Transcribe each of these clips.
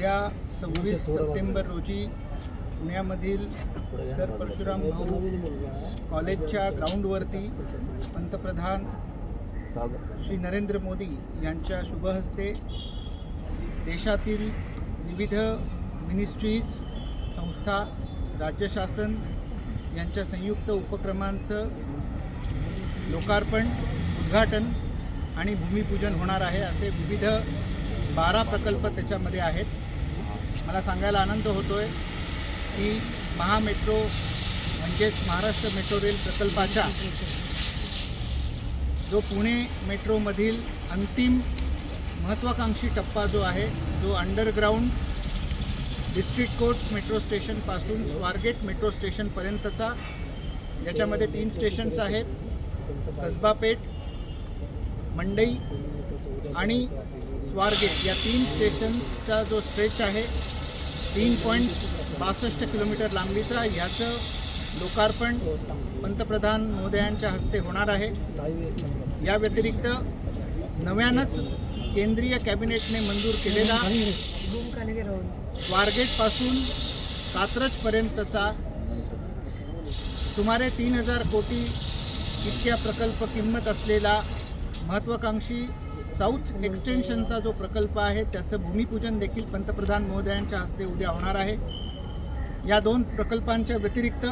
उद्या सव्वीस सप्टेंबर रोजी पुण्यामधील सर परशुराम भाऊ कॉलेजच्या ग्राउंडवरती पंतप्रधान श्री नरेंद्र मोदी यांच्या शुभहस्ते देशातील विविध मिनिस्ट्रीज संस्था राज्य शासन यांच्या संयुक्त उपक्रमांचं लोकार्पण उद्घाटन आणि भूमिपूजन होणार आहे. असे विविध बारा प्रकल्प त्याच्यामध्ये आहेत. मला सांगायला आनंद होतो आहे की महामेट्रो म्हणजेच महाराष्ट्र मेट्रो रेल प्रकल्पाच्या जो पुणे मेट्रोमधील अंतिम महत्त्वाकांक्षी टप्पा जो आहे जो अंडरग्राऊंड डिस्ट्रिक्ट कोर्ट मेट्रो स्टेशनपासून स्वारगेट मेट्रो स्टेशनपर्यंतचा याच्यामध्ये तीन स्टेशन्स आहेत कसबापेठ मंडई आणि स्वारगेट या तीन स्टेशन्सचा जो स्ट्रेच आहे तीन पॉईंट बासष्ट किलोमीटर लांबीचा ह्याचं लोकार्पण पंतप्रधान मोदयांच्या हस्ते होणार आहे. या व्यतिरिक्त नव्यानंच केंद्रीय कॅबिनेटने मंजूर केलेला स्वारगेटपासून कात्रजपर्यंतचा सुमारे तीन हजार कोटी इतक्या प्रकल्प किंमत असलेला महत्त्वाकांक्षी साऊथ एक्सटेन्शनचा जो प्रकल्प आहे त्याचं भूमिपूजन देखील पंतप्रधान महोदयांच्या हस्ते उद्या होणार आहे. या दोन प्रकल्पांच्या व्यतिरिक्त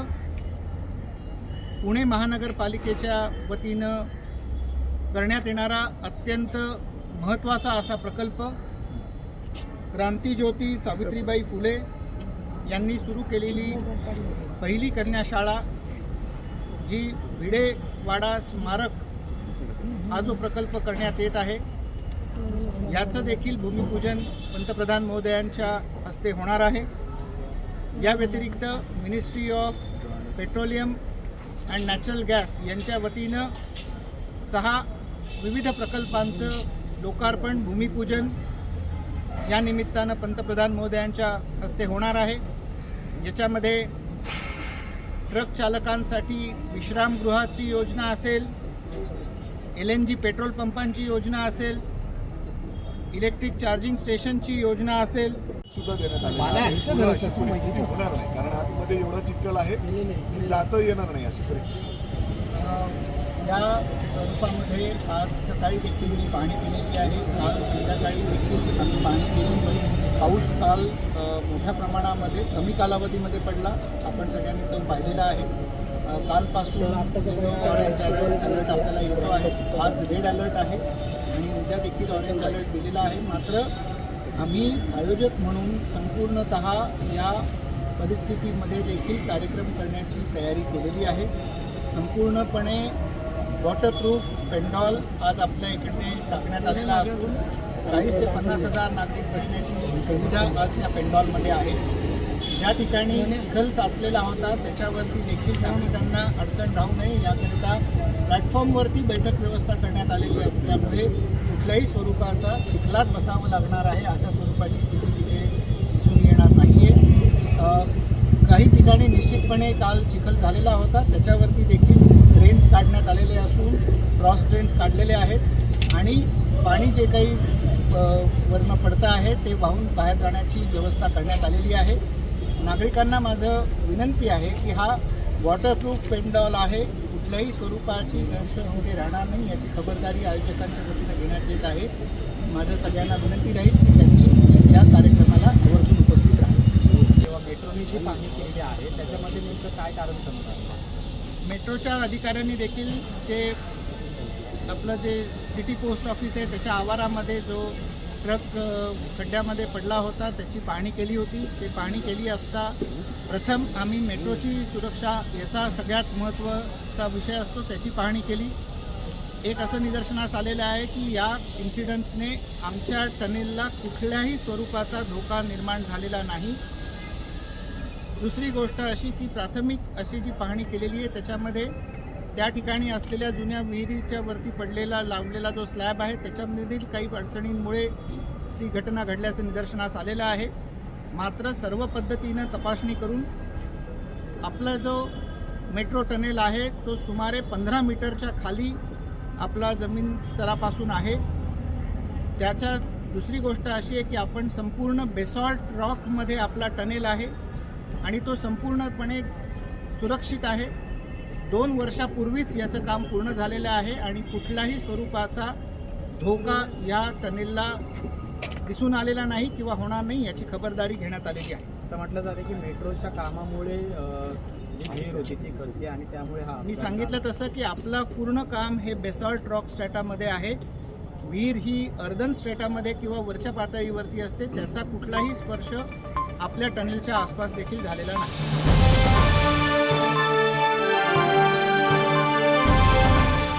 पुणे महानगरपालिकेच्या वतीनं करण्यात येणारा अत्यंत महत्त्वाचा असा प्रकल्प क्रांतीज्योती सावित्रीबाई फुले यांनी सुरू केलेली पहिली कन्याशाळा जी भिडेवाडा स्मारक हा जो प्रकल्प करण्यात येत आहे. याचं देखील भूमिपूजन पंतप्रधान महोदयांच्या हस्ते होणार आहे. या व्यतिरिक्त ministry of petroleum and natural gas यांच्या वतीनं सहा विविध प्रकल्पांचं लोकार्पण भूमिपूजन या निमित्तानं पंतप्रधान महोदयांच्या हस्ते होणार आहे. याच्यामध्ये ट्रक चालकांसाठी विश्रामगृहाची योजना असेल एल एन जी पेट्रोल पंपांची योजना असेल इलेक्ट्रिक चार्जिंग स्टेशनची योजना असेल सुद्धा देण्यात आले आहे. पुन्हा अशी परिस्थिती होणार नाही कारण आतमध्ये एवढा चिखल आहे की जाता येणार नाही अशी परिस्थिती. या स्वरूपामध्ये आज सकाळी देखील मी पाहणी केलेली आहे. काल संध्याकाळी देखील आम्ही पाहणी केली पाऊस काल मोठ्या प्रमाणामध्ये कमी कालावधीमध्ये पडला. आपण सगळ्यांनी तो पाहिलेला आहे. कालपासून ऑरेंज अलर्ट अलर्ट आपल्याला येतो आहे. आज रेड अलर्ट आहे. आणि उद्या देखील ऑरेंज अलर्ट दिलेला आहे. मात्र आम्ही आयोजक म्हणून संपूर्णत या परिस्थितीमध्ये देखील कार्यक्रम करण्याची तयारी केलेली आहे. संपूर्णपणे वॉटरप्रूफ पेंडॉल आज आपल्या इकडे टाकण्यात आलेला असून चाळीस ते पन्नास हजार नागरिक बसण्याची सुविधा आज त्या पेंडॉलमध्ये आहे. ज्या ठिकाणी चिखल साचलेला होता त्याच्यावरती देखील नागरिकांना अडचण राहू नये. याकरिता प्लॅटफॉर्मवरती बैठक व्यवस्था करण्यात आलेली असल्यामुळे कुठल्याही स्वरूपाचा चिखलात बसावं लागणार आहे अशा स्वरूपाची स्थिती तिथे दिसून येणार नाही आहे काही ठिकाणी निश्चितपणे काल चिखल झालेला होता. त्याच्यावरती देखील ट्रेन्स काढण्यात आलेले असून क्रॉस ट्रेन्स काढलेले आहेत. आणि पाणी जे काही वर्ण वरनं पडतं आहे ते वाहून बाहेर जाण्याची व्यवस्था करण्यात आलेली आहे. नागरिकांना माझं विनंती आहे की हा वॉटरप्रूफ पेंडॉल आहे. कुठल्याही स्वरूपाची गैरसोय राहणार नाही. याची खबरदारी आयोजकांच्या वतीनं घेण्यात येत आहे. माझं सगळ्यांना विनंती राहील की त्यांनी या कार्यक्रमाला आवर्जून उपस्थित राहावं. जेव्हा मेट्रोने जी पाहणी केलेली आहे त्याच्यामध्ये नेमकं काय कारण समजणार मेट्रोच्या अधिकाऱ्यांनी देखील जे आपलं जे सिटी पोस्ट ऑफिस आहे त्याच्या आवारामध्ये जो ट्रक खड्ड्यामध्ये पडला होता त्याची पाहणी केली होती. ते पाहणी केली असता प्रथम आम्ही मेट्रोची सुरक्षा याचा सगळ्यात महत्त्वाचा विषय असतो त्याची पाहणी केली. एक असं निदर्शनास आलेलं आहे की या इन्सिडन्सने आमच्या टनेलला कुठल्याही स्वरूपाचा धोका निर्माण झालेला नाही. दुसरी गोष्ट अशी की प्राथमिक अशी जी पाहणी केलेली आहे त्याच्यामध्ये त्या ठिकाणी असलेल्या जुन्या विहिरीच्या वरती पडलेला लावलेला जो स्लॅब आहे त्याच्यामधील काही अडचणींमुळे ती घटना घडल्याचं निदर्शनास आलेलं आहे. मात्र सर्व पद्धतीनं तपासणी करून आपला जो मेट्रो टनेल आहे तो सुमारे पंधरा मीटरच्या खाली आपला जमीन स्तरापासून आहे. त्याच्या दुसरी गोष्ट अशी आहे की आपण संपूर्ण बेसॉल्ट रॉकमध्ये आपला टनेल आहे आणि तो संपूर्णपणे सुरक्षित आहे. दोन वर्षापूर्वीच याचं काम पूर्ण झालेलं आहे आणि कुठल्याही स्वरूपाचा धोका या टनेलला दिसून आलेला नाही किंवा होणार नाही याची खबरदारी घेण्यात आलेली आहे. असं म्हटलं जातं की मेट्रोच्या कामामुळे होती ती आणि त्यामुळे हा मी सांगितलं. तसं की आपलं पूर्ण काम हे बेसॉल्ट रॉक स्ट्रॅटामध्ये आहे. विहीर ही अर्धन स्ट्रॅटामध्ये किंवा वरच्या पातळीवरती असते. त्याचा कुठलाही स्पर्श आपल्या टनेलच्या आसपास देखील झालेला नाही.